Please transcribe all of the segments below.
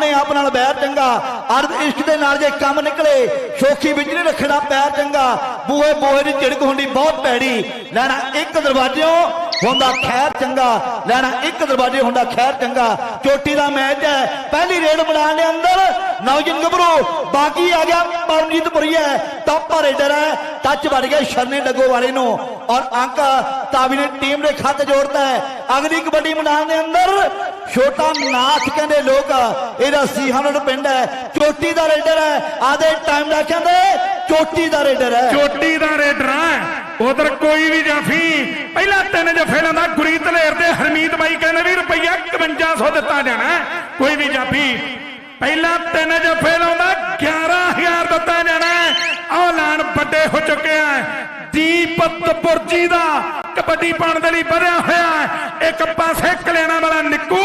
ਆਪਣੇ ਆਪ ਨਾਲ ਬੈਰ ਚੰਗਾ। ਅਰਧ ਇਸ਼ਕ ਦੇ ਨਾਲ ਜੇ ਕੰਮ ਨਿਕਲੇ, ਸ਼ੋਖੀ ਵਿੱਚ ਨਹੀਂ ਰੱਖਣਾ ਪੈਰ ਚੰਗਾ। ਬੂਹੇ ਬੂਹੇ ਦੀ ਝਿੜਕ ਹੁੰਦੀ ਬਹੁਤ ਭੈੜੀ। ਲੈਣਾ ਇੱਕ ਦਰਵਾਜ਼ਿਓਂ ਹੁੰਦਾ ਖੈਰ ਚੰਗਾ। ਲੈਣਾ ਇੱਕ ਦਰਵਾਜ਼ੇ ਹੁੰਦਾ ਖੈਰ ਚੰਗਾ। ਚੋਟੀ ਦਾ ਮੈਚ ਹੈ। ਪਹਿਲੀ ਰੇਡ ਬਣਾਉਣ ਦੇ ਅੰਦਰ ਨੌਜਨ ਗੱਭਰੂ, ਬਾਕੀ ਆ ਗਿਆ ਪਰਮਜੀਤ ਪੁਰੀਆ ਟੱਪ ਰੇਡਰ ਹੈ। ਟੱਚ ਵੜ ਗਿਆ ਸ਼ਰਨੇ ਡੱਗੋ ਵਾਲੇ ਨੂੰ। ਔਰ ਅੰਕ ਤਾਵੀ ਨੇ ਟੀਮ ਦੇ ਖੱਤ ਜੋੜਦਾ ਹੈ। ਅਗਲੀ ਕਬੱਡੀ ਮੈਦਾਨ ਦੇ ਅੰਦਰ ਛੋਟਾ ਨਾਥ ਕਹਿੰਦੇ ਲੋਕ, ਇਹਦਾ ਸੀਹਾਨੜ ਪਿੰਡ ਹੈ। ਚੋਟੀ ਦਾ ਰੇਡਰ ਹੈ। ਆਦੇ ਟਾਈਮ ਦਾ ਕਹਿੰਦੇ, ਚੋਟੀ ਦਾ ਰੇਡਰ ਹੈ। ਚੋਟੀ ਦਾ ਰੇਡਰ ਹੈ। ਉਧਰ ਕੋਈ ਵੀ ਜਾਫੀ, ਪਹਿਲਾਂ ਤਿੰਨ ਜਫੇ ਲਾਉਂਦਾ ਗੁਰੀ ਧਲੇਰ ਤੇ ਹਰਮੀਤ ਬਾਈ ਕਹਿੰਦੇ ਵੀ ਰੁਪਈਆ 5100 ਦਿੱਤਾ ਜਾਣਾ ਕੋਈ ਵੀ ਜਾਫੀ, ਪਹਿਲਾਂ ਤਿੰਨ ਜਫੇ ਲਾਉਂਦਾ 11000 ਦਿੱਤਾ ਜਾਣਾ ਹੈ। ਆਹ ਵੱਡੇ ਹੋ ਚੁੱਕੇ ਆ ਦੀਪਤ ਪੁਰਜੀ ਦਾ ਕਬੱਡੀ ਪਾਉਣ ਦੇ ਲਈ ਵਧਿਆ ਹੋਇਆ ਹੈ। ਇੱਕ ਪਾਸੇ ਕਲਿਆਣਾ ਵਾਲਾ ਨਿੱਕੂ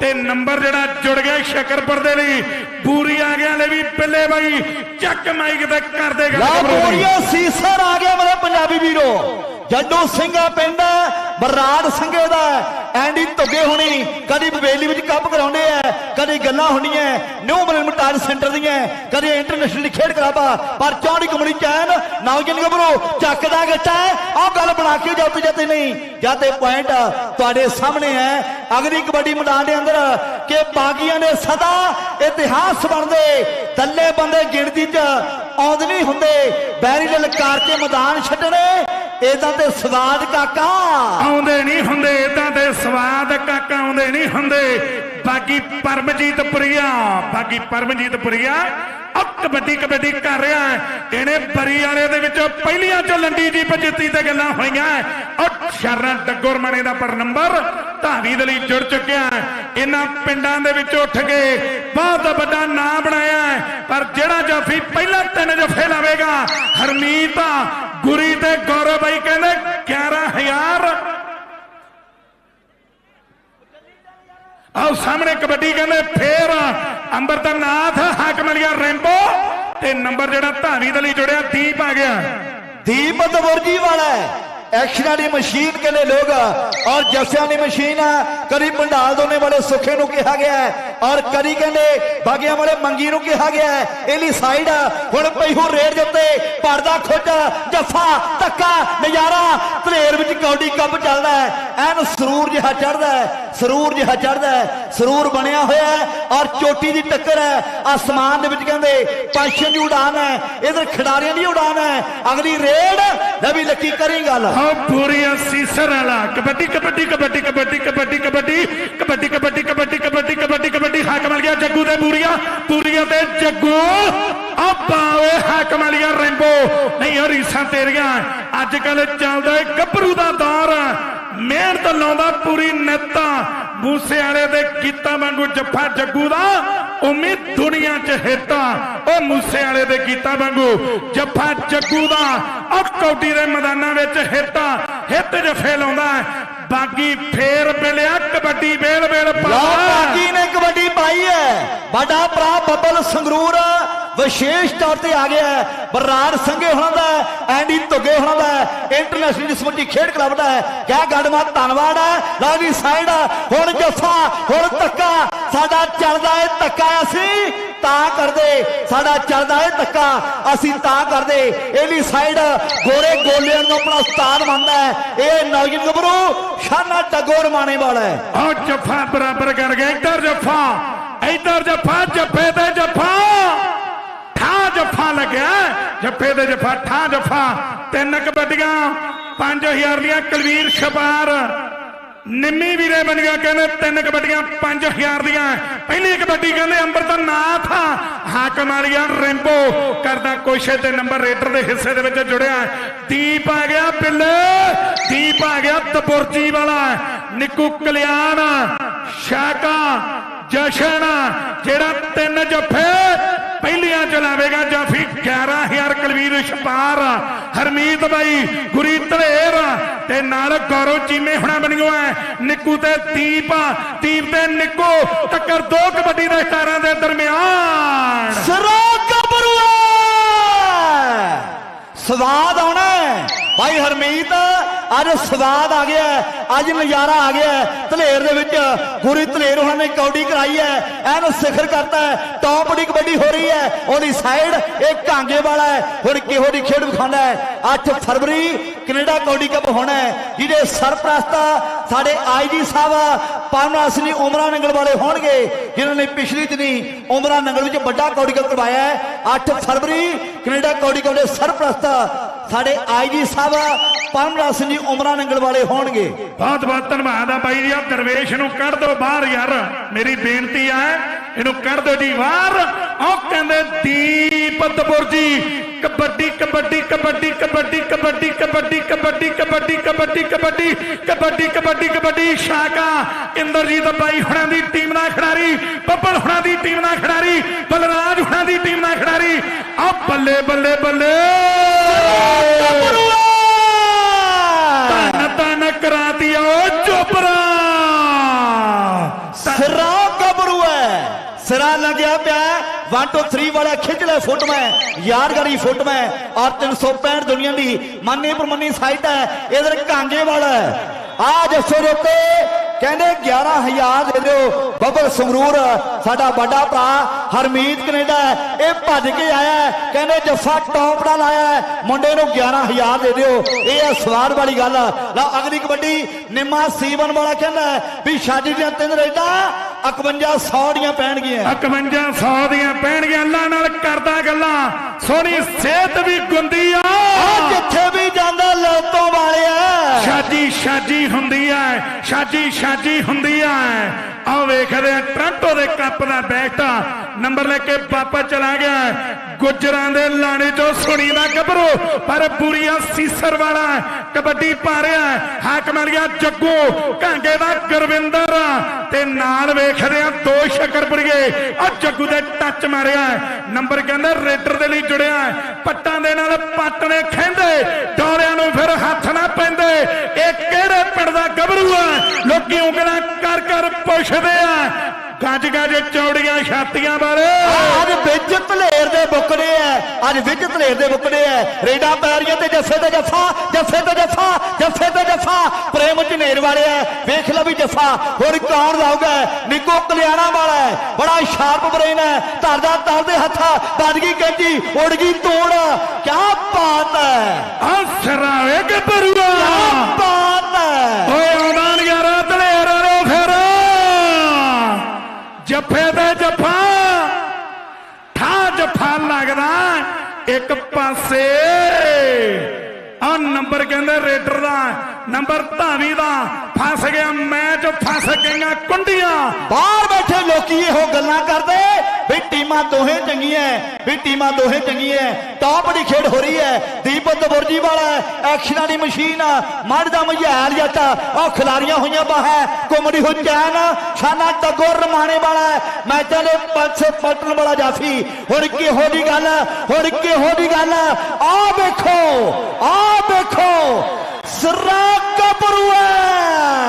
ਤੇ ਨੰਬਰ ਜਿਹੜਾ ਜੁੜ ਗਿਆ ਸ਼ਕਰਪੁਰ ਦੇ ਲਈ ਪੂਰੀ ਆ ਗਿਆ ਲੈ ਵੀ ਪਿੱਲੇ ਬਾਈ ਚੱਕ ਮਾਈਕ ਤੇ ਕਰਦੇ ਗੱਲ ਲਾ। ਬੋਰੀਆ ਸੀਸਰ ਆ ਗਿਆ ਮੇਰੇ ਪੰਜਾਬੀ ਵੀਰੋ ਜੱਡੂ ਸਿੰਘਾ ਪਿੰਡ ਬਰਾੜ ਸਿੰਘੇ ਦਾ ਐਂਡੀ ਧੁੱਗੇ ਹੋਣੀ ਕਦੀ ਬਵੇਲੀ ਵਿੱਚ ਕੱਪ ਕਰਾਉਂਦੇ ਆ ਕਦੀ ਗੱਲਾਂ ਹੁੰਦੀਆਂ ਨਿਊ ਮਲਮਟਾਰ ਸੈਂਟਰ ਦੀਆਂ ਕਦੀ ਇੰਟਰਨੈਸ਼ਨਲ ਖੇਡ ਕਰਾਬਾ ਪਰ ਚੌੜੀ ਕਮੜੀ ਚੈਨ ਨੌਜਨ ਗੱਭਰੂ ਚੱਕਦਾ ਗੱਟਾ ਆਹ ਗੱਲ ਬਣਾ ਕੇ ਜਾਤੇ ਜਾਤੇ ਨਹੀਂ। ਜਾਤੇ ਪੁਆਇੰਟ ਤੁਹਾਡੇ ਸਾਹਮਣੇ ਹੈ, ਅਗਲੀ ਕਬੱਡੀ ਮੈਦਾਨ ਦੇ ਅੰਦਰ ਕਿ ਬਾਗੀਆਂ ਨੇ ਸਦਾ ਇਤਿਹਾਸ ਬਣਦੇ, ਥੱਲੇ ਬੰਦੇ ਗਿਣਤੀ 'ਚ ਆਉਂਦੇ ਨਹੀਂ ਹੁੰਦੇ। ਬੈਰੀ ਦੇ ਲਕਾਰ ਕੇ ਮੈਦਾਨ ਛੱਡਣੇ ਇਹਦਾ ਤੇ ਸਵਾਦ ਕਾਕਾ। ਆਉਂਦੇ ਨਹੀਂ ਹੁੰਦੇ ਇਦਾਂ ਦੇ ਸਵਾਦ ਕਾਕਾ ਆਉਂਦੇ ਨਹੀਂ ਹੁੰਦੇ। ਬਾਕੀ ਪਰਮਜੀਤ ਪੁਰੀਆ ਬਾਕੀ ਪਰਮਜੀਤ ਪੁਰੀਆ ਉਹ ਕਬੱਡੀ ਕਬੱਡੀ ਕਰ ਰਿਹਾ ਇਹਨੇ ਬਰੀ ਵਾਲੇ ਦੇ ਵਿੱਚ ਪਹਿਲੀਆਂ ਚੋਂ ਲੰਡੀ ਜੀਪ ਜਿੱਤੀ ਤੇ ਗੱਲਾਂ ਹੋਈਆਂ ਉਹ ਸ਼ਰਨ ਡੱਗੋਰਮਣੇ ਦਾ ਪਰ ਨੰਬਰ ਧਾਵੀ ਦੇ ਲਈ ਜੁੜ ਚੁੱਕਿਆ ਇਹਨਾਂ ਪਿੰਡਾਂ ਦੇ ਵਿੱਚ ਉੱਠ ਕੇ ਬਹੁਤ ਵੱਡਾ ਨਾਂ ਬਣਾਇਆ ਹੈ। ਪਰ ਜਿਹੜਾ ਜਾਫੀ ਪਹਿਲਾਂ ਤਿੰਨ ਜਫੇ ਲਾਵੇਗਾ, ਹਰਮੀਤ ਗੁਰੀ ਤੇ ਗੌਰਵ ਬਾਈ ਕਹਿੰਦੇ 11000 ਆਓ ਸਾਹਮਣੇ ਕਬੱਡੀ ਕਹਿੰਦੇ ਫੇਰ ਅੰਬਰਤਨਾਥ ਹਾਕਮ ਅਲੀਆ ਰੈਂਬੋ ਤੇ ਨੰਬਰ ਜਿਹੜਾ ਧਾਵੀ ਦੇ ਲਈ ਜੁੜਿਆ, ਦੀਪ ਆ ਗਿਆ। ਦੀਪ ਦਵਰਜੀ ਵਾਲਾ ਹੈ। ਐਕਸ਼ਨਾਂ ਦੀ ਮਸ਼ੀਨ ਕਹਿੰਦੇ ਲੋਕ, ਔਰ ਜੱਸਿਆਂ ਦੀ ਮਸ਼ੀਨ ਆ। ਕਦੀ ਪੰਡਾਲ ਦੋਨੇ ਵਾਲੇ ਸੁੱਖੇ ਨੂੰ ਕਿਹਾ ਗਿਆ ਹੈ। ਔਰ ਕਰੀ ਕਹਿੰਦੇ ਬਾਗਿਆਂ ਵਾਲੇ ਮੰਗੀ ਨੂੰ ਕਿਹਾ ਗਿਆ ਹੈ ਇਹਲੀ ਸਾਈਡ ਹੁਣ ਪਈਹੂ ਰੇਡ ਦੇ ਉੱਤੇ ਪਰਦਾ ਖੁੱਟ ਜੱਫਾ ਧੱਕਾ ਨਜ਼ਾਰਾ ਧਲੇਰ ਵਿੱਚ ਕੌਡੀ ਕੱਪ ਚੱਲਦਾ ਐਨ ਸਰੂਰ ਜਿਹਾ ਚੜਦਾ ਸਰੂਰ ਜਿਹਾ ਚੜਦਾ ਸਰੂਰ ਬਣਿਆ ਹੋਇਆ ਔਰ ਚੋਟੀ ਦੀ ਟੱਕਰ ਹੈ ਆਸਮਾਨ ਦੇ ਵਿੱਚ ਕਹਿੰਦੇ ਪਾਸ਼ਣ ਦੀ ਉਡਾਨ ਹੈ ਇਧਰ ਖਿਡਾਰੀਆਂ ਦੀ ਉਡਾਨ ਹੈ ਅਗਲੀ ਰੇਡ ਨਵੀਂ ਲੱਕੀ ਕਰੀ ਗੱਲ ਆਓ ਪੂਰੀਆ ਸੀਸਰ ਵਾਲਾ ਕਬੱਡੀ ਕਬੱਡੀ ਕਬੱਡੀ ਕਬੱਡੀ ਕਬੱਡੀ ਕਬੱਡੀ ਕਬੱਡੀ ਕਬੱਡੀ ਕਬੱਡੀ ਕਬੱਡੀ ਕਬੱਡੀ ਕਬੱਡੀ ਹਾਕਮ ਅਲੀਆ ਜੱਗੂ ਤੇ ਪੂਰੀਆ। ਪੂਰੀਆ ਤੇ ਜੱਗੂ। ਆ ਪਾਵੇ ਹਾਕਮ ਅਲੀਆ ਰੈਂਬੋ। ਨਹੀਂ ਉਹ ਰੀਸਾਂ ਤੇਰੀਆਂ। ਅੱਜ ਕੱਲ ਚੱਲਦਾ ਏ ਗੱਭਰੂ ਦਾ ਦੌਰ। ਮਿਹਨਤ ਲਾਉਂਦਾ ਪੂਰੀ ਨੇਤਾ। ਮੂਸੇ ਵਾਲੇ ਦੇ ਕੀਤਾ ਵਾਂਗੂ ਜੱਫਾ ਜੱਗੂ ਦਾ। ਉਮੀਦ ਦੁਨੀਆ 'ਚ ਹਿੱਤਾ। ਉਹ ਮੂਸੇ ਵਾਲੇ ਦੇ ਕੀਤਾ ਵਾਂਗੂ ਜੱਫਾ ਜੱਗੂ ਦਾ। ਉਹ ਕੌਡੀ ਦੇ ਮੈਦਾਨਾਂ ਵਿੱਚ ਹਿੱਤਾ। ਹਿੱਤ ਜਫੇ ਲਾਉਂਦਾ ਬਾਗੀ ਫੇਰ ਮਿਲਿਆ, ਕਬੱਡੀ ਵੇਲ ਵੇਲ ਲਓ ਪਾ ਨੇ ਕਬੱਡੀ ਪਾਈ ਹੈ। ਵੱਡਾ ਭਰਾ ਬੱਬਲ ਸੰਗਰੂਰ ਵਿਸ਼ੇਸ਼ ਤੌਰ ਤੇ ਆ ਗਿਆ ਹੈ। ਬਰਾੜ ਸੰਘੇ ਹੋਣਾ ਦਾ ਐਂਡੀ ਧੁੱਗੇ ਹੋਣਾ ਦਾ ਇੰਟਰਨੈਸ਼ਨਲ ਜਿਸਮਤੀ ਖੇਡ ਕਲੱਬ ਦਾ ਹੈ। ਕਿਆ ਗੜਮਾ ਧੰਨਵਾਦ ਹੈ। ਲਓ ਜੀ, ਸਾਈਡ ਹੁਣ ਜੱਫਾ, ਹੁਣ ਧੱਕਾ। ਸਾਡਾ ਚੱਲਦਾ ਹੈ, ਧੱਕਾ ਅਸੀਂ ਤਾਂ ਕਰਦੇ, ਸਾਡਾ ਚੱਲਦਾ ਹੈ ਧੱਕਾ, ਅਸੀਂ ਤਾਂ ਕਰਦੇ। ਇਹਲੀ ਸਾਈਡ ਗੋਰੇ ਗੋਲਿਆਂ ਨੂੰ ਆਪਣਾ ਉਸਤਾਦ ਮੰਨਦਾ ਹੈ। ਇਹ ਨੌਜਵਾਨ ਗੱਭਰੂ ਸ਼ਾਨਾ ਟਗੋਰ ਮਾਣੇ ਵਾਲਾ ਹੈ। ਉਹ ਜੱਫਾ ਬਰਾਬਰ ਕਰ ਗਿਆ, ਇੱਧਰ ਜੱਫਾ ਇੱਧਰ ਜੱਫਾ, ਜੱਫੇ ਤੇ ਜੱਫਾ। ਠਾ ਜੱਫਾ ਲੱਗਿਆ, ਜੱਫੇ ਤੇ ਜੱਫਾ ਠਾ ਜੱਫਾ। ਤਿੰਨ ਕਬੱਡੀਆਂ 5000 ਦੀਆਂ ਕਲਵੀਰ ਸ਼ਬਾਰ। ਨਿੰਮੀ ਵੀਰੇ ਬਣ ਗਿਆ, ਕਹਿੰਦੇ ਤਿੰਨ ਕਬੱਡੀਆਂ 5000 ਦੀਆਂ। ਪਹਿਲੀ ਕਬੱਡੀ ਕਹਿੰਦੇ ਅੰਮ੍ਰਿਤਨਾਥ ਹਾਕਮ ਵਾਲੀਆ ਰੈਂਬੋ। ਕਰਦਾ ਕੋਸ਼ੇ ਤੇ ਨੰਬਰ ਰੇਡਰ ਦੇ ਹਿੱਸੇ ਦੇ ਵਿੱਚ ਜੁੜਿਆ। ਦੀਪ ਆ ਗਿਆ ਪਿੱਲੇ। ਦੀਪ ਆ ਗਿਆ ਤਪੁਰਜੀ ਵਾਲਾ। ਨਿੱਕੂ ਕਲਿਆਣ ਸ਼ਾਕਾ, ਜਸ਼ਨ ਜਿਹੜਾ ਤਿੰਨ ਜੱਫੇ ਪਹਿਲੀਆਂ ਚਲਾਵੇਗਾ ਜਾਫੀ। 11000 ਕਲਵੀਰ ਛਪਾਰ। ਹਰਮੀਤ ਬਾਈ, ਗੁਰੀ ਧਲੇਰ ਤੇ ਨਾਲ ਗੌਰਵ ਚੀਮੇ ਹੁਣਾ ਬਣਿਓ ਹੈ ਨਿੱਕੂ ਤੇ ਦੀਪ ਦੀਪ ਤੇ ਨਿੱਕੂ, ਟੱਕਰ ਦੋ ਕਬੱਡੀ ਦੇ ਸਟਾਰਾਂ ਦੇ ਦਰਮਿਆਨ। ਸਰਾ ਕਬਰੂ ਹੈ। ਸਵਾਦ ਆਉਣਾ ਭਾਈ ਹਰਮੀਤ, ਅੱਜ ਸਵਾਦ ਆ ਗਿਆ ਅੱਜ ਨਜ਼ਾਰਾ ਆ ਗਿਆ ਧਲੇਰ ਦੇ ਵਿੱਚ ਗੁਰੀ ਧਲੇਰ ਉਹਨਾਂ ਨੇ ਕੌਡੀ ਕਰਾਈ ਹੈ, ਐਨ ਸਿਖਰ ਕਰਤਾ ਹੈ ਟੌਪ ਦੀ ਕਬੱਡੀ ਹੋ ਰਹੀ ਹੈ, ਉਹਦੀ ਸਾਈਡ ਇਹ ਕਾਂਗੇ ਵਾਲਾ ਹੈ, ਹੁਣ ਕਿਹੋ ਦੀ ਖੇਡ ਵਿਖਾਉਂਦਾ ਹੈ। 8 ਫਰਵਰੀ ਕੈਨੇਡਾ ਕੌਡੀ ਕੱਪ ਹੋਣਾ ਹੈ ਜਿਹਦੇ ਸਰਪ੍ਰਸਤ ਸਾਡੇ ਆਈਜੀ ਸਾਹਿਬ ਪਾਵਨਾ ਸਿੰਘ ਉਮਰਾ ਨੰਗਲ ਵਾਲੇ ਹੋਣਗੇ, ਜਿਨ੍ਹਾਂ ਨੇ ਪਿਛਲੀ ਦਿਨੀ ਉਮਰਾ ਨੰਗਲ ਵਿੱਚ ਵੱਡਾ ਕੌਡੀ ਕੱਪ ਕਰਵਾਇਆ ਹੈ। 8 ਫਰਵਰੀ ਕੈਨੇਡਾ ਕੌਡੀ ਕੱਪ ਦੇ ਸਰਪ੍ਰਸਤ ਸਾਡੇ ਆਈਜੀ ਸਾਹਿਬ ਪਾਵਨਾ ਸਿੰਘ ਉਮਰਾ ਨੰਗਲ ਵਾਲੇ ਹੋਣਗੇ। ਬਹੁਤ ਬਹੁਤ ਧੰਨਵਾਦ ਆ ਬਾਈ ਜੀ ਆ ਦਰਵੇਸ਼ ਨੂੰ ਕੱਢ ਦਿਓ ਬਾਹਰ ਯਾਰ, ਮੇਰੀ ਬੇਨਤੀ ਆ, ਇਹਨੂੰ ਕੱਢ ਦਿਓ ਜੀ ਬਾਹਰ ਉਹ ਕਹਿੰਦੇ ਦੀਪਤਪੁਰ ਜੀ ਕਬੱਡੀ ਕਬੱਡੀ ਕਬੱਡੀ ਕਬੱਡੀ ਕਬੱਡੀ ਕਬੱਡੀ ਕਬੱਡੀ ਕਬੱਡੀ ਕਬੱਡੀ ਕਬੱਡੀ ਕਬੱਡੀ ਕਬੱਡੀ ਕਬੱਡੀ ਸ਼ਾਕਾ ਇੰਦਰਜੀਤ ਬਾਈ ਹੁਣਾਂ ਦੀ ਟੀਮ ਨਾਲ ਖਿਡਾਰੀ ਬੱਬਲ ਹੁਣਾਂ ਦੀ ਟੀਮ ਨਾਲ ਖਿਡਾਰੀ ਬਲਰਾਜ ਹੁਣਾਂ ਦੀ ਟੀਮ ਨਾਲ ਖਿਡਾਰੀ ਆ ਬੱਲੇ ਬੱਲੇ ਬੱਲੇ ਧੰਨ ਧੰਨ ਕਰਾਤੀ ਓ ਚੋਪਰਾ ਸਿਰਾ ਗੱਭਰੂ ਹੈ ਸਿਰਾ ਲੱਗਿਆ ਪਿਆ 1 2 3 ਵਾਲਾ ਖਿੱਚ ਲੈ ਫੁੱਟ ਮੈਂ। ਯਾਦਗਾਰੀ ਫੁੱਟ ਮੈਂ। ਔਰ 365 ਦੁਨੀਆ ਦੀ ਮੰਨੀ ਪਰਮੰਨੀ ਸਾਈਟ ਹੈ ਇਧਰ ਕਾਂਗੇ ਵਾਲਾ ਆ ਜੱਸੋ ਦੇ ਉੱਤੇ ਕਹਿੰਦੇ 11000 ਦੇ ਦਿਓ। ਬੱਬਲ ਸੰਗਰੂਰ ਸਾਡਾ ਵੱਡਾ ਭਰਾ ਹਰਮੀਤ ਕੈਨੇਡਾ ਇਹ ਭੱਜ ਕੇ ਆਇਆ। ਕਹਿੰਦੇ ਜੱਫਾ ਟੌਪ ਨਾਲ ਆਇਆ ਹੈ। ਮੁੰਡੇ ਨੂੰ 11000 ਦੇ ਦਿਓ। ਇਹ ਹੈ ਸਵਾਦ ਵਾਲੀ ਗੱਲ ਲਓ ਅਗਲੀ ਕਬੱਡੀ ਨਿੰਮਾ ਸੀਵਨ ਵਾਲਾ ਕਹਿੰਦਾ ਵੀ ਛੱਜ ਦੀਆਂ ਤਿੰਨ ਰੇਡਾਂ 5100 ਦੀਆਂ ਪੈਣਗੀਆਂ। 5100 ਦੀਆਂ ਪੈਣਗੀਆਂ। ਅੱਲਾ ਨਾਲ ਕਰਦਾ ਗੱਲਾਂ। ਸੋਹਣੀ ਸਿਹਤ ਵੀ ਗੁੰਦੀ ਆ। ਆ ਜਿੱਥੇ ਵੀ ਜਾਂਦਾ ਲੋਤੋਂ ਵਾਲਿਆ। ਸ਼ਾਜੀ ਹੁੰਦੀ ਹੈ ਸ਼ਾਜੀ ਸ਼ਾਜੀ ਹੁੰਦੀ ਹੈ ਆਹ ਵੇਖਦੇ ਆ, ਟ੍ਰਾਂਟੋ ਦੇ ਕੱਪ ਦਾ ਬੈਟਾ ਨੰਬਰ ਲੈ ਕੇ ਪਾਪਾ ਚਲਾ ਗਿਆ। ਗੁਜਰਾਂ ਦੇ ਲਾਣੇ ਚੋਂ ਸੁਣੀ ਦਾ ਗੱਭਰੂ, ਪਰ ਪੂਰੀਆ ਸੀਸਰ ਵਾਲਾ ਕਬੱਡੀ ਪਾ ਰਿਹਾ ਹੈ। ਹਾਕਮ ਵਾਲੀਆ ਜੱਗੂ ਕਾਂਗੇ ਦਾ ਗੁਰਵਿੰਦਰ ਤੇ ਨਾਲ ਵੇਖਦੇ ਆ ਦੋ ਸ਼ਕਰਪੁਰੀਏ ਆ ਜੱਗੂ ਦੇ ਟੱਚ ਮਾਰਿਆ ਨੰਬਰ ਕਹਿੰਦਾ ਰੇਡਰ ਦੇ ਲਈ ਜੁੜਿਆ ਪੱਟਾਂ ਦੇ ਨਾਲ ਪੱਟ ਨੇ ਖੈਂਦੇ ਡੋਰਿਆਂ ਨੂੰ ਫਿਰ ਹੱਥ ਨਾ ਪੈਂਦੇ। ਇਹ ਕਿਹੜੇ ਪਿੰਡ ਦਾ ਗੱਭਰੂ ਆ? ਲੋਕੀ ਉਂਗਲਾਂ ਕਰ ਕਰ ਪੁੱਛਦੇ ਆ। ਗੱਜ ਗੱਜ ਚੌੜੀਆਂ ਛਾਤੀਆਂ ਬਾਰੇ। ਅੱਜ ਵਿੱਚ ਧਲੇਰ ਦੇ ਅੱਜ ਵਿੱਚ ਧਲੇਰ ਦੇ ਬੁੱਕਦੇ ਐ। ਰੇਡਾ ਪੈਰੀਆਂ ਤੇ ਜੱਫੇ ਤੇ ਜੱਫਾ ਜੱਫੇ ਤੇ ਜੱਫਾ ਜੱਫੇ ਤੇ ਜੱਫਾ। ਪ੍ਰੇਮ ਝਨੇਰ ਵਾਲੇ ਐ। ਵੇਖ ਲਓ ਵੀ ਜੱਫਾ। ਹੁਣ ਕੌਣ ਲਾਊਗਾ ਨਿੱਕੋ ਕਲਿਆਣਾ ਵਾਲਾ ਹੈ ਬੜਾ ਸ਼ਾਰਪ ਬ੍ਰੇਨ ਹੈ ਧਰਦਾ ਤਰਦੇ ਹੱਥਾਂ। ਵੱਜ ਗਈ ਕੈਂਚੀ ਉੜ ਗਈ ਤੋੜ। ਕੀ ਬਾਤ ਹੈ ਆ ਸਰਾਵੇ ਗੱਭਰੂਆ। ਕੀ ਬਾਤ ਹੈ ਓਏ ਆਉਂਦਾ ਯਾਰਾ ਦਲੇਰ ਵਾਲੋ ਫਿਰ। ਜੱਫੇ ਤੇ ਜੱਫਾ ਲੱਗਦਾ ਇੱਕ ਪਾਸੇ। ਆ ਨੰਬਰ ਕਹਿੰਦੇ ਰੇਡਰ ਦਾ। ਨੰਬਰ ਧਾਵੀ ਦਾ ਫਸ ਗਿਆ ਮੈਚ ਫਸ ਗਈਆਂ ਕੁੰਡੀਆਂ। ਬਾਹਰ ਬੈਠੇ ਲੋਕੀ ਇਹੋ ਗੱਲਾਂ ਕਰਦੇ, ਵੀ ਟੀਮਾਂ ਦੋਹੇ ਚੰਗੀਆਂ ਵੀ ਟੀਮਾਂ ਦੋਹੇ ਚੰਗੀਆਂ ਟੌਪ ਦੀ ਖੇਡ ਹੋ ਰਹੀ ਹੈ ਦੀਪਕ ਬੁਰਜੀ ਵਾਲਾ ਐਕਸ਼ਨਾਂ ਦੀ ਮਸ਼ੀਨ ਮੜ ਦਾ ਮਝੈਲ ਜੱਟ ਉਹ ਖਿਲਾਰੀਆਂ ਹੋਈਆਂ ਬਾਹਾਂ ਕੁਮੜੀ ਹੋ ਚੈਨ ਸ਼ਾਨਾ ਟਗੋਰ ਰਮਾਣੇ ਵਾਲਾ ਮੈਚਾਂ ਦੇ ਪਾਸੇ ਪਲਟਣ ਵਾਲਾ ਜਾਫੀ ਹੁਣ ਕਿਹੋ ਦੀ ਗੱਲ ਹੁਣ ਕਿਹੋ ਦੀ ਗੱਲ ਆ। ਵੇਖੋ ਆ ਵੇਖੋ ਸਰਾ ਕਪਰੂਆ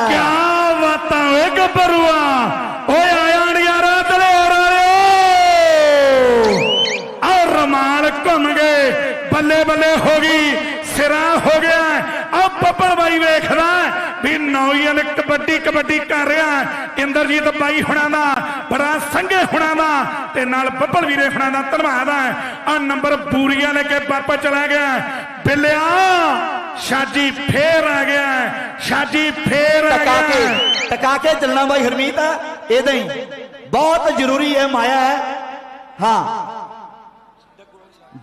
ਕਿਆ ਬਾਤਾਂ ਓਏ ਗੱਭਰੂਆ ਓਏ ਆਇਆ ਯਾਰਾ ਦਲੇਰ ਵਾਲਿਓ ਆ ਰਮਾਲ ਘੁੰਮ ਗਏ, ਬੱਲੇ ਬੱਲੇ ਹੋ ਗਈ, ਸਿਰਾ ਹੋ ਗਿਆ। ਆ ਬੱਬਲ ਬਾਈ ਵੇਖਦਾ ਵੀ ਨੌਜਵਾਨ ਕਬੱਡੀ ਕਬੱਡੀ ਕਰ ਰਿਹਾ। ਇੰਦਰਜੀਤ ਬਾਈ ਹੁਣਾਂ ਦਾ, ਬੜਾ ਸੰਘੇ ਹੁਣਾਂ ਦਾ ਤੇ ਨਾਲ ਬੱਬਲ ਵੀਰੇ ਹੁਣਾਂ ਦਾ ਧੰਨਵਾਦ ਹੈ ਆ ਨੰਬਰ ਬੂਰੀਆਂ ਲੈ ਕੇ ਵਾਪਸ ਚਲਾ ਗਿਆ। ਬਿੱਲਿਆ! ਸ਼ਾਜੀ ਫੇਰ ਆ ਗਿਆ ਸ਼ਾਜੀ ਫੇਰ ਆ ਟਕਾ ਕੇ ਟਕਾ ਕੇ ਚੱਲਣਾ ਬਾਈ ਹਰਮੀਤ ਇਦਾਂ ਹੀ। ਬਹੁਤ ਜ਼ਰੂਰੀ ਹੈ ਮਾਇਆ ਹੈ। ਹਾਂ।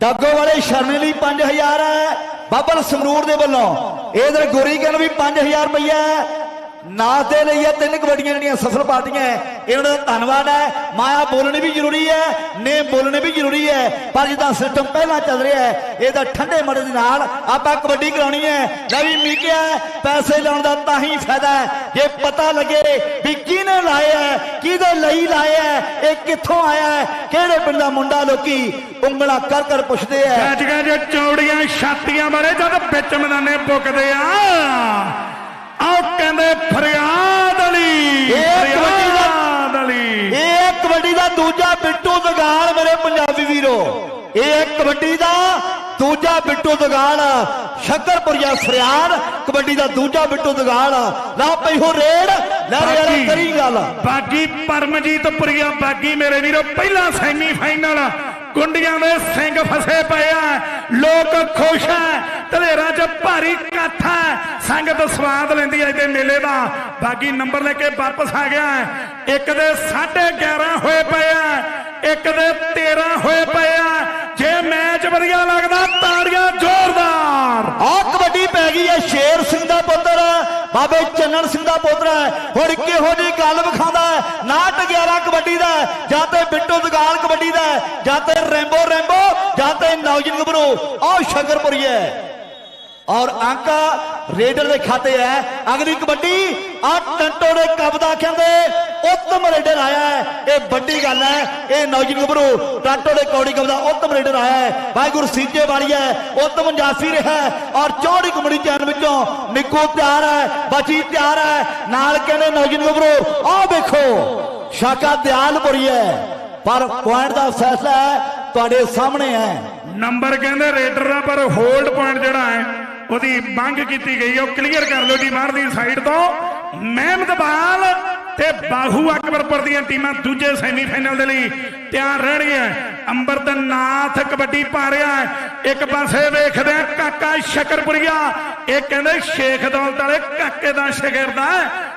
ਡੱਗੋ ਵਾਲੇ ਸ਼ਰਨੇ ਲਈ 5000 ਹੈ ਬਾਬਲ ਸੰਗਰੂਰ ਦੇ ਵੱਲੋਂ। ਇਧਰ ਗੁਰੀ ਕਹਿੰਦਾ ਵੀ 5000 ਰੁਪਈਆ ਹੈ। ਨਾਸ ਦੇ ਲਈ ਇਹ ਤਿੰਨ ਕਬੱਡੀਆਂ ਜਿਹੜੀਆਂ ਸਫਲ ਪਾਰਟੀਆਂ ਇਹਨਾਂ ਦਾ ਧੰਨਵਾਦ ਹੈ। ਮਾਇਆ ਬੋਲਣੀ ਵੀ ਜ਼ਰੂਰੀ ਹੈ ਨੇ ਬੋਲਣੀ ਵੀ ਜ਼ਰੂਰੀ ਹੈ। ਪਰ ਜਿੱਦਾਂ ਸਿਸਟਮ ਪਹਿਲਾਂ ਚੱਲ ਰਿਹਾ ਹੈ, ਇਹਦਾ ਠੰਡੇ ਮੜੇ ਦੇ ਨਾਲ ਆਪਾਂ ਕਬੱਡੀ ਕਰਾਉਣੀ ਹੈ। ਲੈ ਵੀ ਮੀਕਿਆ ਪੈਸੇ ਲਾਉਣ ਦਾ ਤਾਂ ਹੀ ਫਾਇਦਾ ਹੈ। ਜੇ ਪਤਾ ਲੱਗੇ ਵੀ ਕਿਹਨੇ ਲਾਇਆ ਹੈ, ਕਿਹਦੇ ਲਈ ਲਾਇਆ ਹੈ, ਇਹ ਕਿੱਥੋਂ ਆਇਆ ਹੈ, ਕਿਹੜੇ ਪਿੰਡ ਦਾ ਮੁੰਡਾ ਲੋਕੀ ਉਂਗਲਾਂ ਕਰ ਕਰ ਪੁੱਛਦੇ ਆ ਅੱਜ ਕੱਲ੍ਹ ਚੌੜੀਆਂ ਛਾਤੀਆਂ ਬਾਰੇ ਜਦ ਵਿੱਚ ਮੈਦਾਨੇ ਪੁੱਕਦੇ ਆ। ਆਹ ਕਹਿੰਦੇ ਫਰਿਆਦ ਅਲੀ ਇਹ ਕਬੱਡੀ ਦਾ- ਫਰਿਆਦ ਅਲੀ। ਇਹ ਕਬੱਡੀ ਦਾ ਦੂਜਾ ਬਿੱਟੂ ਦਗਾਲ ਮੇਰੇ ਪੰਜਾਬੀ ਵੀਰੋ। ਇਹ ਕਬੱਡੀ ਦਾ ਦੂਜਾ ਬਿੱਟੂ ਦਗਾਲ ਸ਼ੱਕਰਪੁਰੀਆ ਸਰਿਆਣ ਕਬੱਡੀ ਦਾ ਦੂਜਾ ਬਿੱਟੂ ਦਗਾਲ। ਲਾ ਪਈ ਹੋ ਰੇਡ ਲੈ ਰੇ ਵਾਲਾ ਕਰੀ ਗੱਲ। ਬਾਗੀ ਪਰਮਜੀਤ ਪੁਰੀਆ ਬਾਗੀ ਮੇਰੇ ਵੀਰੋ ਪਹਿਲਾ ਸੈਮੀ ਫਾਈਨਲ ਕੁੰਡੀਆਂ ਦੇ ਸਿੰਘ ਫਸੇ ਪਏ ਆ। ਲੋਕ ਖੁਸ਼ ਆ। ਧਲੇਰਾਂ 'ਚ ਭਾਰੀ ਇਕੱਠ ਹੈ ਸੰਗਤ ਸਵਾਦ ਲੈਂਦੀ ਐ ਤੇ ਮੇਲੇ ਦਾ। ਬਾਗੀ ਨੰਬਰ ਲੈ ਕੇ ਵਾਪਸ ਆ ਗਿਆ। ਇੱਕ ਦੇ 11.5 ਹੋਏ ਪਏ ਆ। ਇੱਕ ਦੇ 13 ਹੋਏ ਪਏ ਆ। ਜੇ ਮੈਚ ਵਧੀਆ ਲੱਗਦਾ, ਤਾੜੀਆਂ ਜ਼ੋਰਦਾਰ। ਆ ਕਬੱਡੀ ਪੈ ਗਈ ਹੈ। ਸ਼ੇਰ ਸਿੰਘ ਦਾ ਪੁੱਤਰ, ਬਾਬੇ ਚੰਨਣ ਸਿੰਘ ਦਾ ਪੁੱਤਰ। ਹੈ ਹੁਣ ਕਿਹੋ ਜੀ ਗੱਲ ਵਿਖਾਉਂਦਾ ਨਾਟ 11 ਕਬੱਡੀ ਦਾ ਜਾਂ ਤੇ ਬਿੱਟੂ ਦਗਾਲ ਕਬੱਡੀ ਦਾ ਜਾਂ ਤੇ ਰੈਂਬੋ ਰੈਂਬੋ, ਜਾਂ ਤੇ ਨੌਜਨ ਗੱਭਰੂ। ਆਹ ਸ਼ਕਰਪੁਰੀ ਹੈ। ਔਰ ਅੰਕ ਰੇਡਰ ਦੇ ਖਾਤੇ ਹੈ। ਅਗਲੀ ਕਬੱਡੀ ਆ ਟੰਟੋ ਦੇ ਕਬਦਾ ਕਹਿੰਦੇ ਉੱਤਮ ਰੇਡਰ ਆਇਆ ਹੈ। ਇਹ ਵੱਡੀ ਗੱਲ ਹੈ। ਇਹ ਨੌਜਵਾਨ ਗੱਭਰੂ, ਟੰਟੋ ਦੇ ਕੌੜੀ ਕਬਦਾ ਉੱਤਮ ਰੇਡਰ ਆਇਆ ਹੈ। ਵਾਹਿਗੁਰੂ ਸੀਜੇ ਵਾਲੀ ਹੈ। ਉੱਤਮ ਜਾਫੀ ਰਿਹਾ ਔਰ ਚੌੜੀ ਕਬੱਡੀ ਚੈਨ ਵਿੱਚੋਂ ਨਿੱਕੂ ਤਿਆਰ ਹੈ। ਬਚੀ ਤਿਆਰ ਹੈ। ਨਾਲ ਕਹਿੰਦੇ ਨੌਜਵਾਨ ਗੱਭਰੂ, ਆਹ ਵੇਖੋ, ਸ਼ਾਕਾ ਦਿਆਲਪੁਰੀ ਹੈ। ਪਰ ਪੁਆਇੰਟ ਦਾ ਫੈਸਲਾ ਹੈ, ਤੁਹਾਡੇ ਸਾਹਮਣੇ ਹੈ। ਨੰਬਰ ਕਹਿੰਦੇ ਰੇਡਰ ਦਾ, ਪਰ ਹੋਲਡ ਪੁਆਇੰਟ ਜਿਹੜਾ ਹੈ ਉਹਦੀ ਮੰਗ ਕੀਤੀ ਗਈ, ਉਹ ਕਲੀਅਰ ਕਰ ਲਓ ਜੀ ਬਾਹਰ ਦੀ ਸਾਈਡ ਤੋਂ। ਮਹਿਮਦਬਾਲ ਤੇ ਬਾਹੂ ਅਕਬਰਪੁਰ ਦੀਆਂ ਟੀਮਾਂ ਦੂਜੇ ਸੈਮੀਫਾਈਨਲ ਦੇ ਲਈ ਤਿਆਰ ਰਹਿਣਗੀਆਂ। ਅੰਬਰਤਨਾਥ ਕਬੱਡੀ ਪਾ ਰਿਹਾ ਹੈ। ਇੱਕ ਪਾਸੇ ਵੇਖਦੇ ਆ ਕਾਕਾ ਸ਼ਕਰਪੁਰੀਆ। ਇਹ ਕਹਿੰਦੇ ਸ਼ੇਖ ਦੌਲਤ ਵਾਲੇ ਕਾਕੇ ਦਾ ਸ਼ਗਿਰਦ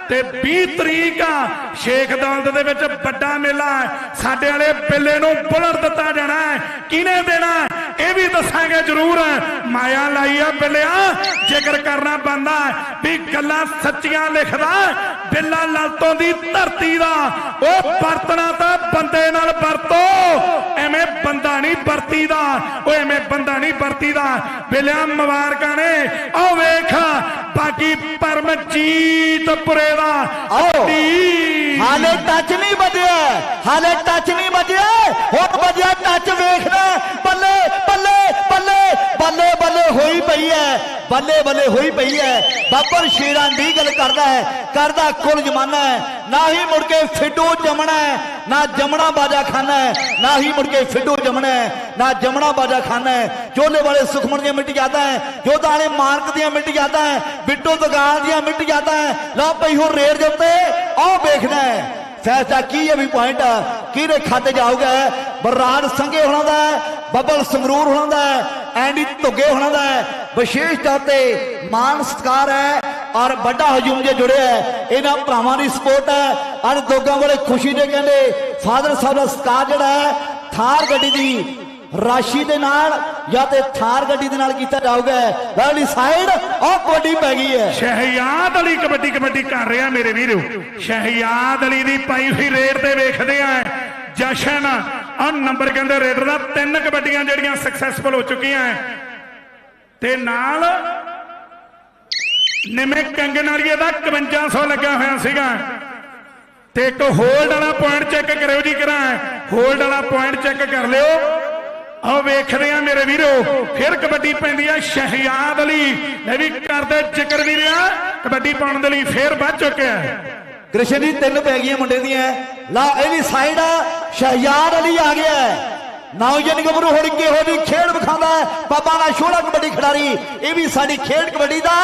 ਤੇ 20 ਤਰੀਕ ਆ, ਸ਼ੇਖ ਦੌਲਤ ਦੇ ਵਿੱਚ ਵੱਡਾ ਮੇਲਾ ਹੈ। ਸਾਡੇ ਵਾਲੇ ਬਿੱਲੇ ਨੂੰ ਬੁਲਰ ਦਿੱਤਾ ਜਾਣਾ ਹੈ। ਕਿਹਨੇ ਦੇਣਾ ਇਹ ਵੀ ਦੱਸਾਂਗੇ ਜ਼ਰੂਰ। ਮਾਇਆ ਲਾਈ ਆ ਬਿੱਲਿਆ। ਜ਼ਿਕਰ ਕਰਨਾ ਬੰਦਾ ਵੀ ਗੱਲਾਂ ਸੱਚੀਆਂ ਲਿਖਦਾ ਬਿੱਲਾ ਲਾਲਤੋਂ ਦੀ ਧਰਤੀ ਦਾ ਉਹ ਵਰਤਣਾ ਤਾਂ ਬੰਦੇ ਨਾਲ ਵਰਤੋ। ਐਵੇਂ ਬੰਦਾ ਨਹੀਂ ਵਰਤੀ ਦਾ ਉਹ ਐਵੇਂ ਬੰਦਾ ਨਹੀਂ ਵਰਤੀ ਦਾ ਬਿੱਲਿਆ ਮੁਬਾਰਕਾਂ ਨੇ। ਆਹ ਵੇਖ ਬਾਕੀ ਪਰਮਜੀਤ ਪੁਰੇ ਦਾ ਆਓ। ਹਾਲੇ ਟੱਚ ਨਹੀਂ ਵੱਜਿਆ ਹਾਲੇ ਟੱਚ ਨਹੀਂ ਵੱਜਿਆ। ਹੁਣ ਵੱਜਿਆ ਟੱਚ ਵੇਖਣਾ। ਬੱਲੇ ਬੱਲੇ ਬੱਲੇ ਬੱਲੇ ਬੱਲੇ ਹੋਈ ਪਈ ਹੈ। ਬੱਲੇ ਬੱਲੇ ਹੋਈ ਪਈ ਹੈ। ਬੱਬਰ ਸ਼ੇਰਾਂ ਦੀ ਗੱਲ ਕਰਦਾ ਹੈ। ਕਰਦਾ ਕੁੱਲ ਜਮਾਨਾ ਹੈ। ਨਾ ਹੀ ਮੁੜ ਕੇ ਫਿੱਡੂ ਜਮਣਾ ਹੈ। ਨਾ ਜਮਣਾ ਬਾਜਾ ਖਾਨਾ ਹੈ। ਨਾ ਹੀ ਮੁੜ ਕੇ ਫਿੱਡੂ ਜਮਣਾ ਹੈ। ਨਾ ਜਮਣਾ ਬਾਜਾ ਖਾਨਾ ਹੈ। ਚੋਲੇ ਵਾਲੇ ਸੁਖਮਣ ਦੀਆਂ ਮਿਟ ਜਾਂਦਾ ਹੈ। ਜੋਧਾ ਵਾਲੇ ਮਾਰਕ ਦੀਆਂ ਮਿਟ ਜਾਂਦਾ ਹੈ। ਬਿੱਟੂ ਦੁਕਾਨ ਦੀਆਂ ਮਿਟ ਜਾਂਦਾ ਹੈ। ਲਓ ਪਈ ਹੁਣ ਰੇਡ ਦੇ ਉੱਤੇ। ਆਹ ਵੇਖਣਾ ਹੈ। ਫੈਸਲਾ ਕੀ ਹੈ ਵੀ ਪੁਆਇੰਟ ਕਿਹਦੇ ਖਾਤੇ ਜਾਊਗਾ ਬਰਾੜ ਸੰਘੇ ਹੋਣਾ ਦਾ ਬੱਬਲ ਸੰਗਰੂਰ ਹੋਣਾ ਦਾ ਐਂਡੀ ਧੁੱਗੇ ਹੋਣਾ ਦਾ ਵਿਸ਼ੇਸ਼ ਤੌਰ ਤੇ ਮਾਨ ਸਤਕਾਰ ਹੈ ਔਰ ਵੱਡਾ ਹਜੂਮ ਜੇ ਜੁੜਿਆ ਹੈ। ਇਹਨਾਂ ਭਰਾਵਾਂ ਦੀ ਸਪੋਰਟ ਹੈ। ਔਰ ਦੋਗਾਂ ਵਾਲੇ ਖੁਸ਼ੀ ਦੇ ਕਹਿੰਦੇ, ਫਾਦਰ ਸਾਹਿਬ ਦਾ ਸਤਕਾਰ ਜਿਹੜਾ ਹੈ, ਥਾਰ ਗੱਡੀ ਦੀ ਰਾਸ਼ੀ ਦੇ ਨਾਲ ਜਾਂ ਤੇ ਥਾਰ ਗੱਡੀ ਦੇ ਨਾਲ ਕੀਤਾ ਜਾਊਗਾ। ਵਾਲੀ ਸਾਈਡ ਆਹ ਕਬੱਡੀ ਪੈ ਗਈ ਹੈ। ਸ਼ਹਿਯਾਦ ਅਲੀ ਕਬੱਡੀ ਕਬੱਡੀ ਕਰ ਰਿਹਾ ਮੇਰੇ ਵੀਰੋ। ਸ਼ਹਿਯਾਦ ਅਲੀ ਦੀ ਪਾਈ ਹੋਈ ਰੇਡ ਤੇ ਵੇਖਦੇ ਆ। ਜਸ਼ਨ ਆ ਨੰਬਰ ਕਹਿੰਦੇ ਰੇਡਰ ਦਾ। ਤਿੰਨ ਕਬੱਡੀਆਂ ਜਿਹੜੀਆਂ ਸਕਸੈਸਫੁਲ ਹੋ ਚੁੱਕੀਆਂ ਤੇ ਨਾਲ ਨਿਮੇ ਕੰਗਨਾਰੀਏ ਦਾ 5100 ਲੱਗਾ ਹੋਇਆ ਸੀਗਾ। ਤੇ ਇੱਕ ਹੋਲਡ ਵਾਲਾ ਪੁਆਇੰਟ ਚੈੱਕ ਕਰਿਓ ਜੀ ਕਰਾਂ ਹੋਲਡ ਵਾਲਾ ਪੁਆਇੰਟ ਚੈੱਕ ਕਰ ਲਿਓ। ਆਹ ਵੇਖਦੇ ਆ ਮੇਰੇ ਵੀਰੋ, ਫਿਰ ਕਬੱਡੀ ਪੈਂਦੀ ਆ ਸ਼ਹਿਯਾਦ ਅਲੀ। ਲੈ ਵੀ ਕਰਦੇ ਜ਼ਿਕਰ ਵੀ ਰਿਹਾ, ਕਬੱਡੀ ਪਾਉਣ ਦੇ ਲਈ ਫੇਰ ਵੱਧ ਚੁੱਕਿਆ ਕ੍ਰਿਸ਼ਨ ਜੀ, ਤਿੰਨ ਪੈ ਗਈਆਂ ਮੁੰਡੇ ਦੀਆਂ। ਲਾ, ਇਹ ਵੀ ਸਾਈਡ ਆ ਸ਼ਹਿਯਾਦ ਅਲੀ ਆ ਗਿਆ ਨੌਜਵਾਨ ਗੱਭਰੂ ਹੁਣ ਕਿਹੋ ਦੀ ਖੇਡ ਵਿਖਾਉਂਦਾ ਬਾਬਾ ਦਾ ਛੋੜਾ ਕਬੱਡੀ ਖਿਡਾਰੀ, ਇਹ ਵੀ ਸਾਡੀ ਖੇਡ ਕਬੱਡੀ ਦਾ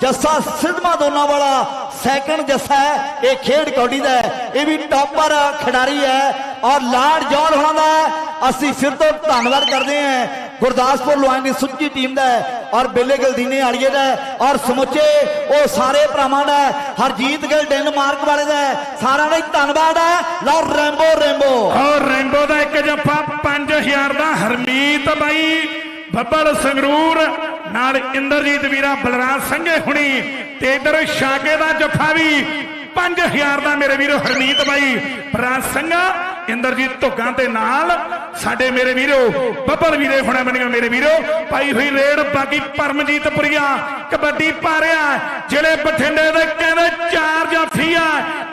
ਜੱਸਾ ਸਿੱਧਮਾ ਦੋਨਾਂ ਵਾਲਾ ਸੈਕੰਡ ਜੱਸਾ ਹੈ, ਇਹ ਖੇਡ ਕਬੱਡੀ ਦਾ ਹੈ। ਇਹ ਵੀ ਟੌਪਰ ਖਿਡਾਰੀ ਹੈ ਔਰ ਲਾਰਡ ਜੌਨ ਹੋਣਾ ਦਾ ਅਸੀਂ ਫਿਰ ਤੋਂ ਧੰਨਵਾਦ ਕਰਦੇ ਹਾਂ ਗੁਰਦਾਸਪੁਰ ਲੋਹਾਈ ਦੀ ਸੁੱਚੀ ਟੀਮ ਦਾ ਔਰ ਬੇਲੇ ਗਲਦੀਨੇ ਵਾਲੀਏ ਦਾ ਔਰ ਸਮੁੱਚੇ ਉਹ ਸਾਰੇ ਭਰਾਵਾਂ ਦਾ ਹੈ। ਹਰਜੀਤ ਗਿੱਲ ਡੈਨਮਾਰਕ ਵਾਲੇ ਦਾ ਸਾਰਿਆਂ ਦਾ ਧੰਨਵਾਦ ਹੈ। ਲਓ ਰੈਂਬੋ ਰੈਂਬੋ। ਔਰ ਰੈਂਬੋ ਦਾ ਇੱਕ ਜੱਫਾ 5000 ਦਾ ਹਰਮੀਤ ਬਾਈ। ਬੱਬਲ ਸੰਗਰੂਰ, ਨਾਲ ਇੰਦਰਜੀਤ ਵੀਰਾ ਬਲਰਾਜ ਸੰਘੇ ਹੁਣੀ ਤੇ ਇਧਰ ਸ਼ਾਕੇ ਦਾ ਜੱਫਾ ਵੀ 5000 ਦਾ ਮੇਰੇ ਵੀਰੋ ਹਰਮੀਤ ਬਾਈ ਬਲਰਾਜ ਸੰਘਾ, ਇੰਦਰਜੀਤ ਧੁੱਗਾਂ ਤੇ ਨਾਲ ਸਾਡੇ ਮੇਰੇ ਵੀਰੋ ਬੱਬਲ ਵੀਰੇ ਹੁਣੇ ਬਣੀਆਂ ਮੇਰੇ ਵੀਰੋ। ਪਾਈ ਹੋਈ ਰੇਡ ਬਾਕੀ ਪਰਮਜੀਤ ਪੁਰੀਆ ਕਬੱਡੀ ਪਾ ਰਿਹਾ ਜਿਹੜੇ ਬਠਿੰਡੇ ਦੇ ਕਹਿੰਦੇ ਚਾਰ ਜਾਫੀ ਆ।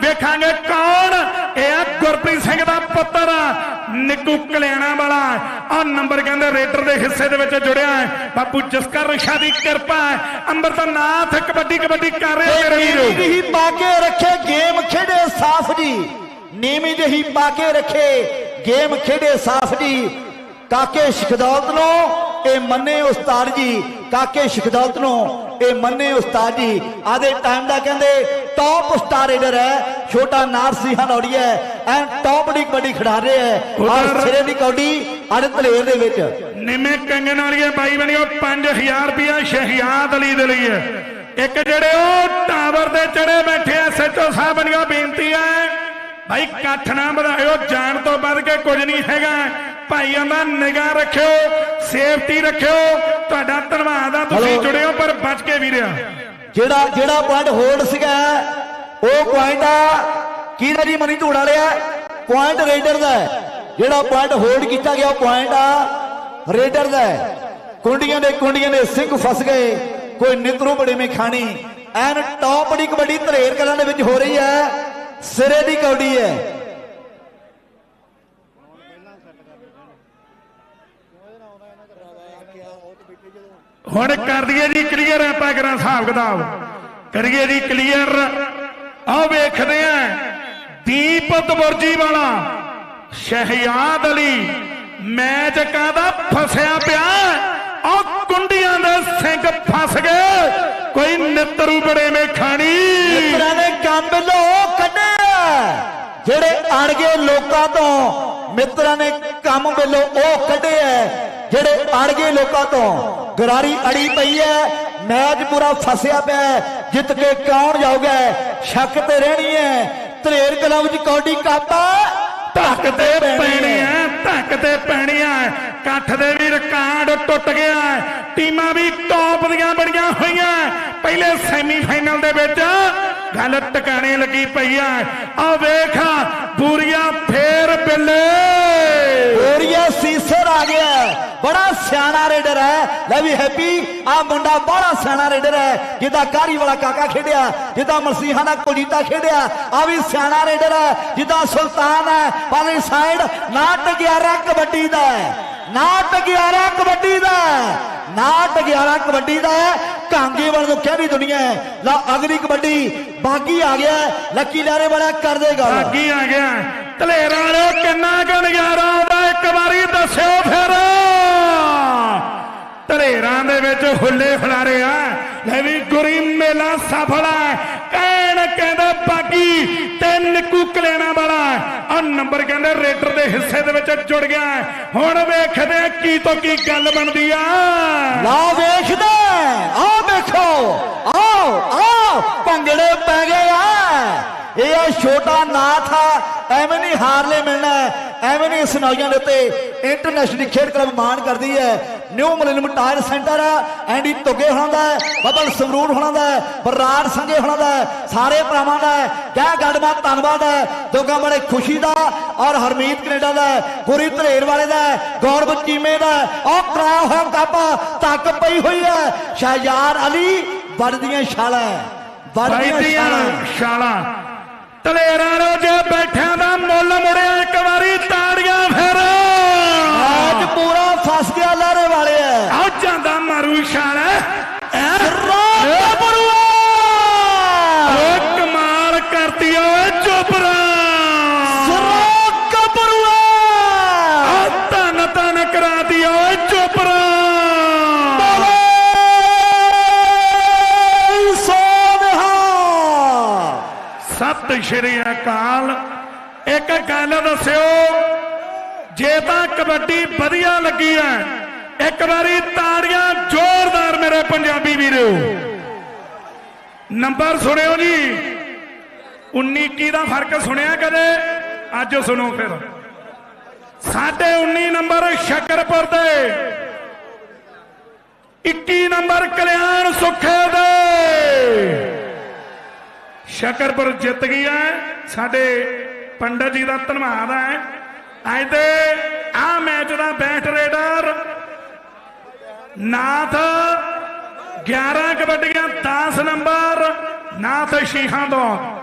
ਵੇਖਾਂਗੇ ਕੌਣ? ਇਹ ਆ ਗੁਰਪ੍ਰੀਤ ਸਿੰਘ ਦਾ ਪੁੱਤਰ ਨਿੱਕੂ ਕਲਿਆਣਾ ਵਾਲਾ। ਆ ਨੰਬਰ ਕਹਿੰਦੇ ਰੇਡਰ ਦੇ ਹਿੱਸੇ ਦੇ ਵਿੱਚ ਜੁੜਿਆ ਹੈ। ਬਾਪੂ ਜਸਕਰ ਰਸ਼ਾ ਦੀ ਕਿਰਪਾ ਹੈ। ਅੰਮ੍ਰਿਤਨਾਥ ਕਬੱਡੀ ਕਬੱਡੀ ਕਰ ਰਿਹਾ ਮੇਰੇ ਵੀਰੋ। ਜਿਹੀ ਪਾ ਕੇ ਰੱਖੇ ਗੇਮ ਖੇਡੇ ਸਾਫ਼ ਜੀ। ਨੀਵੀਂ ਜਿਹੀ ਪਾ ਕੇ ਰੱਖੇ ਗੇਮ ਖੇਡੇ ਸਾਫ਼ ਜੀ। ਕਾਕੇ ਸ਼ਖਦੌਲਤ ਨੂੰ ਇਹ ਮੰਨੇ ਉਸਤਾਦ ਜੀ। ਕਾਕੇ ਸ਼ਖਦੌਲਤ ਨੂੰ ਇਹ ਮੰਨੇ ਉਸਤਾਦ ਜੀ। ਆਦੇ ਟਾਈਮ ਦਾ ਕਹਿੰਦੇ ਟੌਪ ਸਟਾਰ ਰੇਡਰ ਹੈ। ਛੋਟਾ ਨਾਰਸੀ ਹਨੌੜੀ ਹੈ। ਐਂ ਟੌਪ ਦੀ ਕਬੱਡੀ ਖਿਡਾ ਰਿਹਾ ਹੈ। ਔਰ ਸਿਰੇ ਦੀ ਕੌਡੀ ਅੜ ਧਲੇਰ ਦੇ ਵਿੱਚ। ਨਿੰਮੇ ਕੰਗਣ ਵਾਲੀਏ ਬਾਈ ਬਣਿਓ 5000 ਰੁਪਇਆ ਸ਼ਹਿਜ਼ਾਦ ਅਲੀ ਦੇ ਲਈ ਹੈ। ਇੱਕ ਜਿਹੜੇ ਉਹ ਟਾਵਰ ਦੇ ਚੜੇ ਬੈਠੇ ਐ ਸੱਚੋ ਸਾਹਿਬ ਬਣਿਓ ਬੇਨਤੀ ਹੈ ਭਾਈ ਇਕੱਠ ਨਾ ਵਧਾਇਓ ਜਾਣ ਤੋਂ ਵੱਧ ਕੇ ਕੁਝ ਨਹੀਂ ਹੈਗਾ। ਭਾਈਆਂ ਦਾ ਨਿਗਾਹ ਰੱਖਿਓ ਸੇਫਟੀ ਰੱਖਿਓ। ਤੁਹਾਡਾ ਧੰਨਵਾਦ ਆ ਤੁਸੀਂ। ਜੁੜਿਓ ਪਰ ਬਚ ਕੇ ਵੀਰਿਆ ਜਿਹੜਾ ਜਿਹੜਾ ਪੁਆਇੰਟ ਹੋਲਡ ਸੀਗਾ ਉਹ ਪੁਆਇੰਟ ਆ ਕਿਹਦਾ ਜੀ ਮਨੀ ਝੂੜਾ ਲਿਆ? ਪੁਆਇੰਟ ਰੇਡਰ ਦਾ ਹੈ। ਜਿਹੜਾ ਪੁਆਇੰਟ ਹੋਲਡ ਕੀਤਾ ਗਿਆ ਉਹ ਪੁਆਇੰਟ ਆ ਰੇਡਰ ਦਾ ਹੈ। ਕੁੰਡੀਆਂ ਦੇ ਕੁੰਡੀਆਂ ਦੇ ਸਿੰਘ ਫਸ ਗਏ। ਕੋਈ ਨਿਤਰੂ ਬੜੇ ਮੇ ਖਾਣੀ ਐਨ ਟੌਪ ਦੀ ਕਬੱਡੀ ਧਰੇਰ ਕਲਾਂ ਦੇ ਵਿੱਚ ਹੋ ਰਹੀ ਹੈ। ਸਿਰੇ ਦੀ ਕੌਡੀ ਹੈ। ਹੁਣ ਕਰ ਦਈਏ ਜੀ ਕਲੀਅਰ ਆਪਾਂ ਕਰਾਂ ਹਿਸਾਬ ਕਿਤਾਬ। ਕਰੀਏ ਜੀ ਕਲੀਅਰ ਆਹ ਵੇਖਦੇ ਆ ਦੀਪਤ ਬੁਰਜੀ ਵਾਲਾ ਸ਼ਹਿਜ਼ਾਦ ਅਲੀ ਮੈਚ ਕਾਦਾ ਫਸਿਆ ਪਿਆ? ਉਹ ਕੁੰਡੀਆਂ ਦੇ ਸਿੰਘ ਫਸ ਗਏ। ਕੋਈ ਨਿੱਤਰੂ ਬੜੇ ਮੇ ਖਾਣੀ। ਮਿੱਤਰਾਂ ਨੇ ਕੰਮ ਵੱਲੋਂ ਕੱਢਿਆ ਜਿਹੜੇ ਅਣਗੇ ਲੋਕਾਂ ਤੋਂ ਮਿੱਤਰਾਂ ਨੇ ਕੰਮ ਵੱਲੋਂ ਉਹ ਕੱਢਿਆ ਜਿਹੜੇ ਅਣਗੇ ਲੋਕਾਂ ਤੋਂ ਗਰਾਰੀ ਅੜੀ ਪਈ ਹੈ ਮੈਚ ਪੂਰਾ ਫਸਿਆ ਪਿਆ ਜਿੱਤ ਕੇ ਕੌਣ ਜਾਊਗਾ? ਸ਼ੱਕ ਤੇ ਰਹਿਣੀ ਹੈ। ਧਰੇਰ ਕਲਾਂ ਵਿੱਚ ਕੌਡੀ ਕਾਪਾ ਧੱਕ ਤੇ ਪੈਣੀ ਹੈ, ਧੱਕ ਤੇ ਪੈਣੀ ਹੈ। ਇਕੱਠ ਦੇ ਵੀ ਰਿਕਾਰਡ ਟੁੱਟ ਗਿਆ ਟੀਮਾਂ ਵੀ ਟੌਪ ਦੀਆਂ ਬਣੀਆਂ ਹੋਈਆਂ ਪਹਿਲੇ ਸੈਮੀਫਾਈਨਲ ਦੇ ਵਿੱਚ ਗੱਲ ਟਿਕਾਣੇ ਲੱਗੀ ਪਈ ਆ। ਆ ਵੇਖ, ਬੂਰੀਆ ਫੇਰ ਬਿੱਲੇ। ਓਰੀਆ ਸੀਸਰ ਆ ਗਿਆ ਬੜਾ ਸਿਆਣਾ ਰੇਡਰ ਹੈ। ਲੈ ਵੀ ਹੈਪੀ ਆ ਮੁੰਡਾ ਬੜਾ ਸਿਆਣਾ ਰੇਡਰ ਹੈ। ਜਿਹਦਾ ਕਾਰੀ ਵਾਲਾ ਕਾਕਾ ਖੇਡਿਆ, ਜਿੱਦਾਂ ਮਸੀਹਾ ਦਾ ਕੁਲਜੀਤਾ ਖੇਡਿਆ ਆ ਵੀ ਸਿਆਣਾ ਰੇਡਰ ਹੈ। ਜਿੱਦਾਂ ਸੁਲਤਾਨ ਹੈ ਪਾਲੀ ਸਾਈਡ ਨਾਟ 11 ਕਬੱਡੀ ਦਾ ਨਾਟ 11 ਕਬੱਡੀ ਦਾ ਨਾਟ 11 ਕਬੱਡੀ ਦਾ ਹੈ ਕਾਂਗੇ ਵਾਲ ਨੂੰ ਕਹਿਣੀ ਦੁਨੀਆ ਹੈ। ਲਾ ਅਗਲੀ ਕਬੱਡੀ, ਬਾਗੀ ਆ ਗਿਆ ਲੱਕੀ ਲਾਰੇ ਵਾਲਾ ਕਰ ਦੇਗਾ। ਬਾਗੀ ਆ ਗਿਆ ਧਲੇਰਾਂ ਵਾਲਿਓ ਕਿੰਨਾ ਕੁ ਨਜ਼ਾਰਾ ਆਉਂਦਾ ਇੱਕ ਵਾਰੀ ਦੱਸਿਓ ਫਿਰ। ਧਲੇਰਾਂ ਦੇ ਵਿੱਚ ਹੁੱਲੇ ਹੁਲਾਰੇ ਆ। ਲੈ ਵੀ ਗੁਰੀ ਮੇਲਾ ਸਫਲ ਕਹਿਣ ਕਹਿੰਦਾ ਬਾਗੀ ਤੇ ਨਿੱਕੂ ਵਾਲਾ। ਆ ਨੰਬਰ ਕਹਿੰਦੇ, ਰੇਡਰ ਦੇ ਹਿੱਸੇ ਦੇ ਵਿੱਚ ਜੁੜ ਗਿਆ। ਹੁਣ ਵੇਖਦੇ ਆ ਕੀ ਤੋਂ ਕੀ ਗੱਲ ਬਣਦੀ ਆ। ਲਾ ਵੇਖਦਾ ਆ ਵੇਖੋ ਆਓ ਆਓ ਭੰਗੜੇ ਪੈ ਗਏ ਆ। ਇਹ ਆ ਛੋਟਾ ਨਾਥ ਆ। ਐਵੇਂ ਨਹੀਂ ਹਾਰਲੇ ਮਿਲਣਾ। ਐਵੇਂ ਨਹੀਂ ਇਸ ਨੌਜਵਾਨ ਦੇ ਉੱਤੇ। ਇੰਟਰਨੈਸ਼ਨਲ ਖੇਡ ਕਲੱਬ ਮਾਣ ਕਰਦੀ ਹੈ। ਨਿਊ ਮਲਿਨਮ ਟਾਇਰ ਸੈਂਟਰ ਐਂਡੀ ਤੁਗੇ ਹੋਣਾ ਦਾ ਹੈ, ਬੱਬਲ ਸਮਰੂਰ ਹੋਣਾ ਦਾ ਹੈ, ਬਰਾੜ ਸੰਗੇ ਹੋਣਾ ਦਾ ਹੈ, ਸਾਰੇ ਭਰਾਵਾਂ ਦਾ ਕਹਿ ਗੱਡਮਾ ਧੰਨਵਾਦ ਹੈ ਦੋਗਾ ਬੜੇ ਖੁਸ਼ੀ ਦਾ ਔਰ ਹਰਮੀਤ ਕੈਨੇਡਾ ਦਾ ਗੁਰੀ ਧਰੇਰ ਵਾਲੇ ਦਾ ਗੌਰਵ ਚੀਮੇ ਦਾ ਔਰ ਕਰਾਇਆ ਹੋਇਆ ਕੱਪ ਤੱਕ ਪਈ ਹੋਈ ਹੈ ਸ਼ਹਿਜਾਰ ਅਲੀ ਵੜਦੀਆਂ ਛਾਲਾਂ ਵੜਦੀਆਂ ਛਾਲਾਂ। ਤਲੇਰਾਂ ਨੂੰ ਜੇ ਬੈਠਿਆਂ ਦਾ ਮੁੱਲ ਮੁੜਿਆ। ਸ਼੍ਰੀ ਅਕਾਲ। ਇੱਕ ਗੱਲ ਦੱਸਿਓ, ਜੇ ਤਾਂ ਕਬੱਡੀ ਵਧੀਆ ਲੱਗੀ ਹੈ ਇੱਕ ਵਾਰੀ ਤਾੜੀਆਂ ਜ਼ੋਰਦਾਰ ਮੇਰੇ ਪੰਜਾਬੀ ਵੀਰੋ। ਨੰਬਰ ਸੁਣਿਓ ਜੀ। 19 ਕੀ ਦਾ ਫ਼ਰਕ ਸੁਣਿਆ ਕਦੇ? ਅੱਜ ਸੁਣੋ ਫਿਰ। ਸਾਡੇ 19 ਨੰਬਰ ਸ਼ਕਰਪੁਰ ਦੇ। 21 ਨੰਬਰ ਕਲਿਆਣ ਸੁਖੇ ਦੇ। ਸ਼ਕਰਪੁਰ ਜਿੱਤ ਗਈ ਹੈ ਸਾਡੇ ਪੰਡਤ ਜੀ ਦਾ ਧੰਨਵਾਦ ਹੈ ਅੱਜ ਤੇ ਆ ਮੈਚ ਦਾ ਬੈਟ ਰੇਡਰ ਨਾਥ 11 ਕਬੱਡੀਆਂ 10 ਨੰਬਰ, ਨਾਥ ਸ਼ੀਹਾਂ ਤੋਂ।